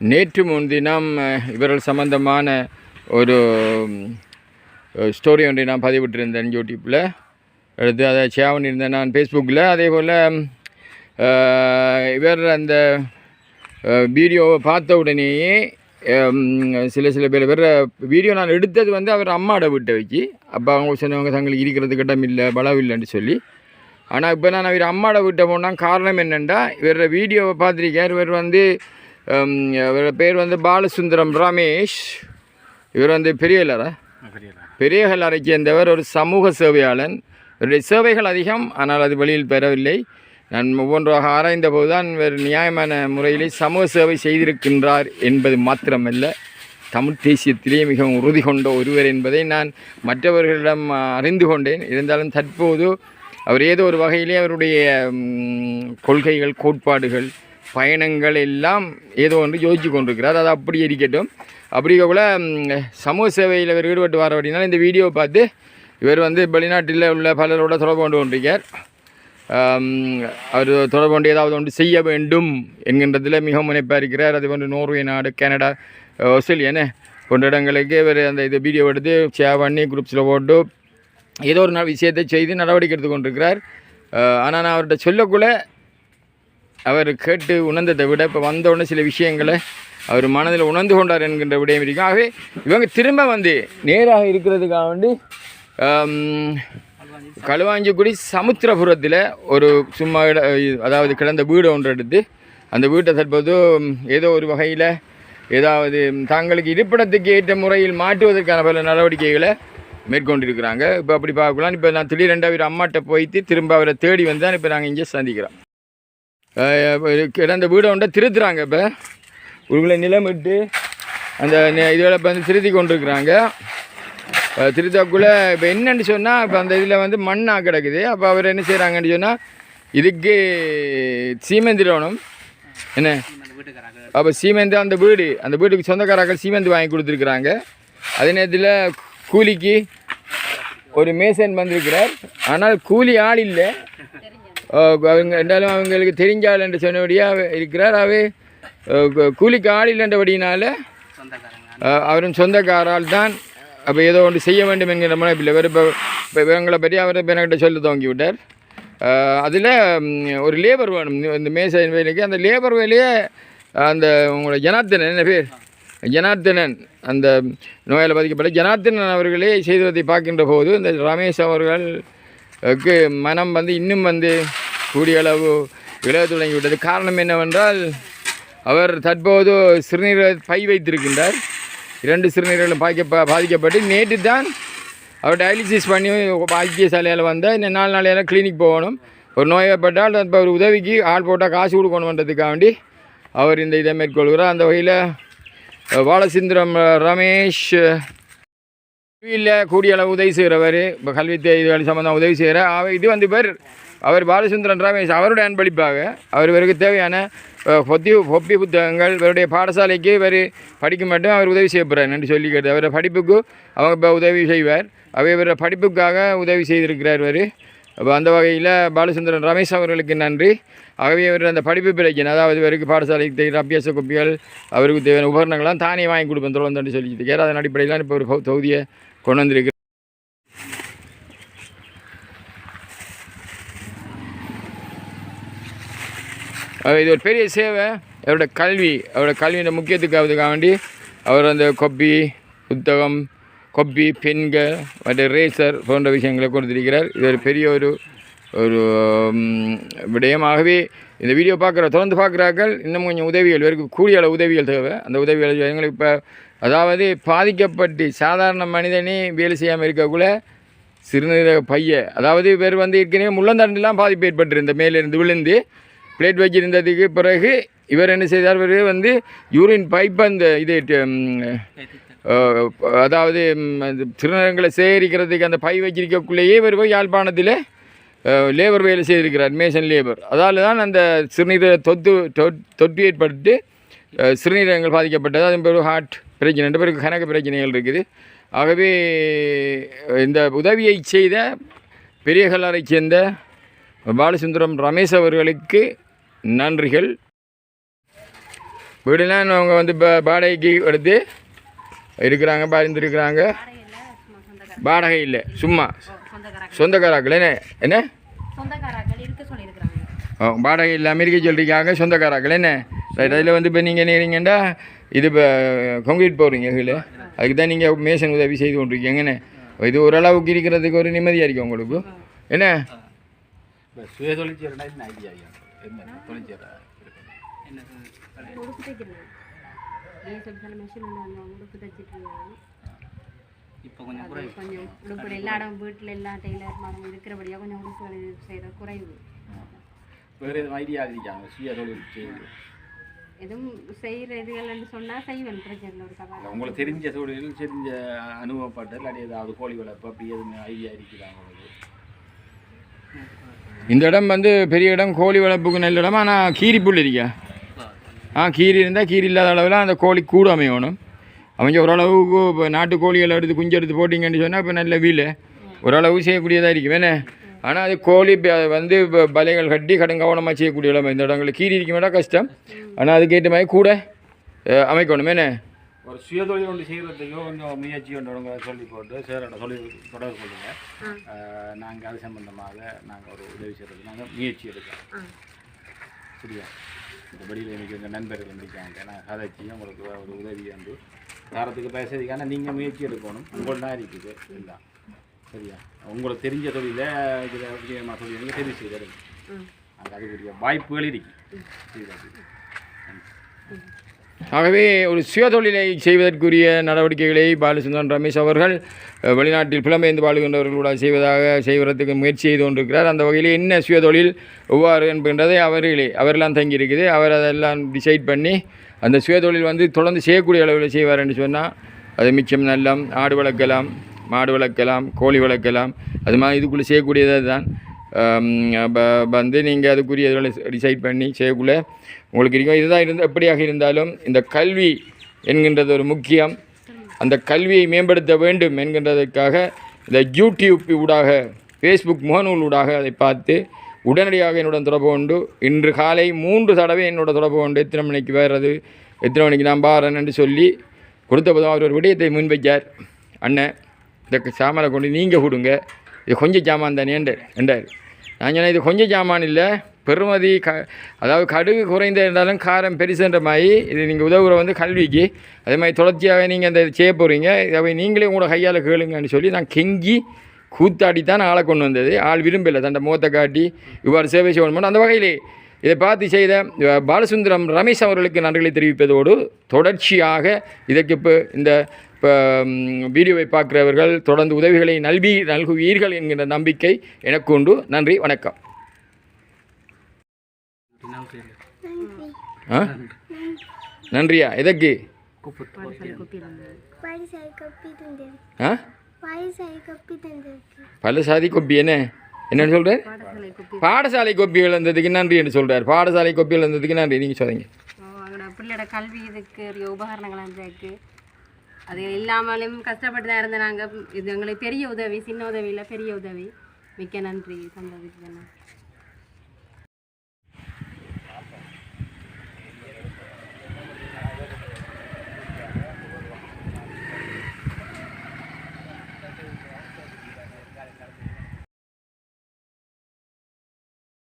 நேற்று முன்தினம் இவர்கள் சம்பந்தமான ஒரு ஸ்டோரி ஒன்றை நான் பதிவிட்டிருந்தேன் யூடியூப்பில் எடுத்து அதை ஷேர் பண்ணியிருந்தேன் நான் ஃபேஸ்புக்கில் அதே போல் இவர் அந்த வீடியோவை பார்த்த உடனேயே சில சில பேர் வேறு வீடியோ நான் எடுத்தது வந்து அவர் அம்மாவோட வீட்டை வச்சு அப்போ அவங்க சொன்னவங்க தங்களுக்கு இருக்கிறது இடம் இல்லை பலம் இல்லைன்னு சொல்லி. ஆனால் இப்போ நான் இவர் அம்மாவோட வீட்டை போனால் காரணம் என்னென்னா இவரோட வீடியோவை பார்த்துருக்கேன் இவர் வந்து இவரோட பேர் வந்து பாலசுந்தரம் ரமேஷ். இவர் வந்து பெரிய இல்லரா பெரிய கல்லறை சேர்ந்தவர் ஒரு சமூக சேவையாளன். இவருடைய சேவைகள் அதிகம் ஆனால் அது வெளியில் பெறவில்லை. நான் ஒவ்வொன்றாக ஆராய்ந்த போதுதான் இவர் நியாயமான முறையிலே சமூக சேவை செய்திருக்கின்றார் என்பது மாத்திரமல்ல. தமிழ் தேசியத்திலே மிகவும் உறுதி கொண்ட ஒருவர் என்பதை நான் மற்றவர்களிடம் அறிந்து கொண்டேன். இருந்தாலும் தற்போது அவர் ஏதோ ஒரு வகையிலே அவருடைய கொள்கைகள் கோட்பாடுகள் பயணங்கள் எல்லாம் ஏதோ ஒன்று யோசிச்சு கொண்டிருக்கிறார். அது அப்படி இருக்கட்டும். அப்படி கூட சமூக சேவையில் இவர் ஈடுபட்டு வர அப்படின்னா இந்த வீடியோவை பார்த்து இவர் வந்து வெளிநாட்டில் உள்ள பலரோட தொடர்பு கொண்டு கொண்டிருக்கார். அவர் தொடர்பு கொண்டு ஏதாவது ஒன்று செய்ய வேண்டும் என்கின்றதில் மிகவும் முனைப்பாக இருக்கிறார். அது போன்று நோர்வே நாடு கனடா ஆஸ்திரேலியான்னு போன்ற இடங்களுக்கு இவர் அந்த இது வீடியோ எடுத்து ஷேர் பண்ணி குரூப்ஸில் போட்டு ஏதோ ஒரு நாள் விஷயத்தை செய்து நடவடிக்கை எடுத்து கொண்டிருக்கிறார். ஆனால் நான் அவர்கிட்ட சொல்லக்குள்ளே அவர் கேட்டு உணர்ந்ததை விட இப்போ வந்தவுடனே சில விஷயங்களை அவர் மனதில் உணர்ந்து கொண்டார் என்கின்ற விடயம் இருக்கும் ஆகவே இவங்க திரும்ப வந்து நேராக இருக்கிறதுக்காக வேண்டி களுவாஞ்சிக்குடி சமுத்திரபுரத்தில் ஒரு சும்மா இட அதாவது கிடந்த வீடு ஒன்று எடுத்து அந்த வீட்டை தற்போது ஏதோ ஒரு வகையில் ஏதாவது தங்களுக்கு இருப்பிடத்துக்கு ஏற்ற முறையில் மாற்றுவதற்கான பல நடவடிக்கைகளை மேற்கொண்டிருக்கிறாங்க. இப்போ அப்படி பார்க்கலாம் இப்போ நான் திடீரெண்டு அவர் அம்மாட்ட போய்த்து திரும்ப அவரை தேடி வந்து தான் இப்போ நாங்கள் இங்கே சந்திக்கிறோம். கிடந்த வீடை ஒன்றை திருத்துறாங்க இப்போ. உங்களை நிலமிட்டு அந்த இதோட இப்போ வந்து திருத்தி கொண்டிருக்கிறாங்க. அஹ் திருத்தக்குள்ளே இப்போ என்னன்னு சொன்னால் இப்போ அந்த இதில் வந்து மண்ணாக கிடக்குது. அப்போ அவர் என்ன செய்கிறாங்கன்னு சொன்னால் இதுக்கு சீமந்திரோணம் என்ன? அப்போ சீமெந்து அந்த வீடு அந்த வீட்டுக்கு சொந்தக்காரர்கள் சீமெந்து வாங்கி கொடுத்துருக்குறாங்க. அதே நேரத்தில் கூலிக்கு ஒரு மேசன் வந்திருக்கிறார். ஆனால் கூலி ஆள் இல்லை. அவங்க இருந்தாலும் அவங்களுக்கு தெரிஞ்ச ஆள் என்று சொன்னபடியாக இருக்கிறார். அவை கூலிக்கு ஆள் இல்லைன்றபடினால அஹ் அவரும் சொந்தக்காரால் தான் அப்போ ஏதோ ஒன்று செய்ய வேண்டும் என்கிற முனைப்பில் இவர் இப்போ இப்போ இவங்களை பற்றி அவர் இப்போ என்கிட்ட சொல்ல துவங்கி விட்டார் அதில் ஒரு லேபர் வேணும். இந்த- மேசன் வேலைக்கு அந்த லேபர் வேலையை அந்த உங்களோட ஜனார்த்தனன் என்ன பேர்? ஜனார்த்தனன் அந்த நோயால் பாதிக்கப்பட்ட ஜனார்த்தனன் அவர்களே செய்ததை பார்க்கின்ற போது இந்த ரமேஷ் அதுக்கு மனம் வந்து இன்னும் வந்து கூடிய அளவு விலக தொடங்கிவிட்டது. காரணம் என்னவென்றால் அவர் தற்போது சிறுநீரக பை வைத்திருக்கின்றார். இரண்டு சிறுநீரகம் பாதிக்க பாதிக்கப்பட்டு நேற்று தான் அவர் டயாலிசிஸ் பண்ணி வைத்தியசாலையில் வந்தால் இன்னும் நாலு நாளையெல்லாம் கிளினிக் போகணும். ஒரு நோயப்பட்டால் இப்போ ஒரு உதவிக்கு ஆள் போட்டால் காசு கொடுக்கணுன்றதுக்காக வேண்டி அவர் இந்த இதை மேற்கொள்கிறார். அந்த வகையில் பாலசுந்தரம் ரமேஷ் கல்வியில் கூடிய அளவு உதவி செய்கிறவர் இப்போ கல்வி இது சம்மந்தம் உதவி செய்கிற அவர் இது வந்து பேர் அவர் பாலசுந்தரன் ரமேஷ் அவருடைய அன்பளிப்பாக. அவர் இவருக்கு தேவையான பொத்தி பொப்பி புத்தகங்கள் இவருடைய பாடசாலைக்கு இவர் படிக்க மட்டும் அவர் உதவி செய்யப்படுறார் என்று சொல்லிக்கிறது. அவருடைய படிப்புக்கு அவங்க இப்போ உதவி செய்வார். அவர் இவருடைய படிப்புக்காக உதவி செய்திருக்கிறார் இவர். அப்போ அந்த வகையில் பாலச்சந்திரன் ரமேஷ் அவர்களுக்கு நன்றி. ஆகவே இவர் அந்த படிப்பு பிரச்சனை அதாவது இவருக்கு பாடசாலைக்கு தேவையான அபியாச கோப்பிகள் அவருக்கு தேவையான உபகரணங்கள்லாம் தானே வாங்கி கொடுப்பேன் தொடர்ந்து சொல்லிட்டு இருக்கார். அதன் அடிப்படையில் இப்போ ஒரு தொகுதியை கொண்டு வந்திருக்கு. இது ஒரு பெரிய சேவை. அவரோட கல்வி அவரோட கல்வியின் அதுக்காக வேண்டி அவர் அந்த கொப்பி புத்தகம் கொப்பி பெண்கள் மற்ற ரேசர் போன்ற விஷயங்களை கொடுத்திருக்கிறார். இது ஒரு பெரிய ஒரு ஒரு விடயமாகவே இந்த வீடியோ பார்க்குற தொடர்ந்து பார்க்குறார்கள். இன்னும் கொஞ்சம் உதவிகள் இவருக்கு கூடிய அளவு உதவிகள் தேவை. அந்த உதவிகள் எங்களுக்கு இப்போ அதாவது பாதிக்கப்பட்டு சாதாரண மனிதனே வேலை செய்யாமல் இருக்கக்குள்ள சிறுநீரக பைய அதாவது இவர் வந்து ஏற்கனவே முள்ளந்தாண்டிலாம் பாதிப்பு ஏற்பட்டிருந்த மேலிருந்து விழுந்து பிளேட் வச்சிருந்ததுக்கு பிறகு இவர் என்ன செய்தார்? இவர் வந்து யூரின் பைப் அந்த இது அதாவது ம், அந்த சேகரிக்கிறதுக்கு அந்த பை வச்சிருக்கக்குள்ளேயே இவர் போய் யாழ்ப்பாணத்தில் லேபர் வேலை செய்திருக்கிறார் மேசன் லேபர் அதால் தான் அந்த சிறுநீரக தொத்து தொ- தொற்று ஏற்பட்டு சிறுநீரகங்கள் பாதிக்கப்பட்டது. அதன் பிறகு ஹார்ட் பிரச்சனை ரெண்டு பேருக்கு கணக்கு பிரச்சனைகள் இருக்குது. ஆகவே இந்த உதவியை செய்த பெரிய கல்லாரை சேர்ந்த பாலசுந்தரம் ரமேஷ் அவர்களுக்கு நன்றிகள். வீடுலாம் அவங்க வந்து பாடகைக்கு வாடகைக்கு எடுத்து இருக்கிறாங்க பாய்ந்துருக்குறாங்க. வாடகை இல்லை சும்மா. சொந்தக்காரர்கள் சொந்தக்காராக்கள் என்ன? என்ன வாடகை இல்லாமல் இருக்க சொல்லியிருக்காங்க சொந்தக்காராக்கள் என்ன? ரைட் அதில் வந்து இப்போ நீங்கள் நேரீங்கன்னா இது இப்போ கொங்கிரீட் போடுறீங்க கீழே அதுக்கு தான் நீங்கள் மேசன் உதவி செய்து கொண்டிருக்கீங்க என்ன? இது ஓரளவுக்கு இருக்கிறதுக்கு ஒரு நிம்மதியாக இருக்கும் உங்களுக்கு? என்ன? சுய தொழிற்சேரனா என்ன ஐடியா ஏன் சொல்லி சில மிஷின் அந்த உடுப்பு தைச்சிட்டு இருந்தாங்க இப்போ கொஞ்சம் கொஞ்சம் உடுப்பு எல்லா இடம் வீட்டில் எல்லா டெய்லர் மாதம் இருக்கிறபடியாக கொஞ்சம் உடுப்புகள் செய்கிற குறைவு. வேறு எதுவும் ஐடியா இருக்காங்க சுய தொழில் செய்யுது எதுவும் செய்கிற இதுகள்னு சொன்னால் செய்வேன். பிரச்சனை ஒரு சவால் உங்களுக்கு தெரிஞ்ச தொழில் தெரிஞ்ச அனுபவப்பட்ட இல்லாட்டி ஏதாவது கோழி வளர்ப்பு அப்படி எதுவும் ஐடியா உங்களுக்கு? இந்த இடம் வந்து பெரிய இடம் கோழி வளர்ப்புக்கு நல்ல இடம் ஆனால் கீரி புல் இருக்கா? ஆ கீரி இருந்தால் கீரி இல்லாத அளவில் அந்த கோழி கூடு அமையணும். அவங்க ஓரளவுக்கு இப்போ நாட்டு கோழிகளை எடுத்து குஞ்சு எடுத்து போட்டிங்கன்னு சொன்னால் இப்போ நல்ல வீல். ஓரளவு செய்யக்கூடியதாக இருக்கும் வேணே. ஆனால் அது கோழி வந்து இப்போ பலைகள் கட்டி கடன் கவனமாக செய்யக்கூடிய இடம் இந்த இடங்களில் கீரி இருக்க வேண்டாம் கஷ்டம். ஆனால் அதுக்கேற்ற மாதிரி கூட அமைக்கணும் என்ன ஒரு சுய தொழில் ஒன்று செய்கிறதுக்கு கொஞ்சம் முயற்சி ஒன்று சொல்லி போட்டு சேரோட சொல்லி தொடர்பு கொள்ளுங்க. நாங்கள் அது சம்பந்தமாக நாங்கள் ஒரு உதவி செய்கிறது நாங்கள் முயற்சி எடுக்கிறோம். சரியா? இந்த வெளியில் எனக்கு எங்கள் நண்பர்கள் இருக்காங்க. நான் கதைச்சி உங்களுக்கு ஒரு உதவி வந்து தரத்துக்கு பேசுறதுக்கான நீங்கள் முயற்சி எடுக்கணும். உங்கள்தான் இருக்குது எல்லாம். சரியா? உங்களுக்கு தெரிஞ்ச தொழிலை இதில் விஜயமாக சொல்லி நீங்கள் தெரிவு செய்து அங்கே அதுக்குரிய வாய்ப்புகள் இருக்கு. ஆகவே ஒரு சுயதொழிலை செய்வதற்குரிய நடவடிக்கைகளை பாலசுந்தரன் ரமேஷ் அவர்கள் வெளிநாட்டில் புலம்பெயர்ந்து வாழ்கின்றவர்களோட செய்வதாக செய்வதற்கு முயற்சி செய்து கொண்டிருக்கிறார். அந்த வகையில் என்ன சுயதொழில் எவ்வாறு என்பதை அவர்களே அவரெல்லாம் தங்கியிருக்குது. அவர் அதெல்லாம் டிசைட் பண்ணி அந்த சுயதொழில் வந்து தொடர்ந்து செய்யக்கூடிய அளவில் செய்வார் என்று சொன்னால் அது மிச்சம் நல்லம் ஆடு வளர்க்கலாம் மாடு வளர்க்கலாம் கோழி வளர்க்கலாம் அது மாதிரி இதுக்குள்ளே செய்யக்கூடியது தான் வந்து நீங்கள் அதுக்குரிய இதில் டிசைட் பண்ணி செய்யக்குள்ள உங்களுக்கு இருக்கும். இதுதான் இருந்து எப்படியாக இருந்தாலும் இந்த கல்வி என்கின்றது ஒரு முக்கியம். அந்த கல்வியை மேம்படுத்த வேண்டும் என்கின்றதற்காக இந்த யூடியூப் ஊடாக ஃபேஸ்புக் முகநூல் ஊடாக அதை பார்த்து உடனடியாக என்னுடன் தொடர்பு கொண்டு இன்று காலை மூன்று தடவை என்னோட தொடர்பு கொண்டு எத்தனை மணிக்கு வர்றது எத்தனை மணிக்கு நான் பாறேன் என்று சொல்லி கொடுத்த போதும் அவர் ஒரு விடயத்தை முன்வைச்சார் அண்ணன் இந்த சாமரை கொண்டு நீங்கள் கொடுங்க. இது கொஞ்சம் ஜாமான் தானே என்றார் என்றார். நான் சொன்னேன் இது கொஞ்சம் ஜாமான் இல்லை பெருமதி க அதாவது கடுகு குறைந்த இருந்தாலும் காரம் பெருசுன்ற மாதிரி இது நீங்கள் உதவுற வந்து கல்விக்கு. அதே மாதிரி தொடர்ச்சியாக நீங்கள் அந்த செய்ய போகிறீங்க இதை நீங்களே உங்களோட கையால் கேளுங்கன்னு சொல்லி நான் கெங்கி கூத்தாடி தான் ஆளை கொண்டு வந்தது. ஆள் விரும்பலை தண்டை முகத்தை காட்டி இவ்வாறு சேவை செய்யணும் அந்த வகையிலே இதை பார்த்து செய்த பாலசுந்தரம் ரமேஷ் அவர்களுக்கு நன்றிகளை தெரிவிப்பதோடு தொடர்ச்சியாக இதற்கு இப்போ இந்த வீடியோவை பார்க்குறவர்கள் தொடர்ந்து உதவிகளை நல்வி நல்குவீர்கள் என்கின்ற நம்பிக்கை எனக்கு உண்டு. நன்றி வணக்கம். ஆ? நன்றியா? எதற்கு? பாடசாலை கொப்பி ஆ கொப்பி என்ன? என்னன்னு சொல்கிறார் பாடசாலை கொப்பி இழந்ததுக்கு நன்றி என்று சொல்கிறார் பாடசாலை கொப்பி இழந்ததுக்கு நன்றி. நீங்கள் சொல்லுங்க. பிள்ளையோட கல்வி இதுக்கு உபகரணங்கள் அது இல்லாமலும் கஷ்டப்பட்டு தான் இருந்த நாங்கள் இது எங்களுக்கு பெரிய உதவி சின்ன உதவியில் பெரிய உதவி. மிக்க நன்றி சந்தோஷம்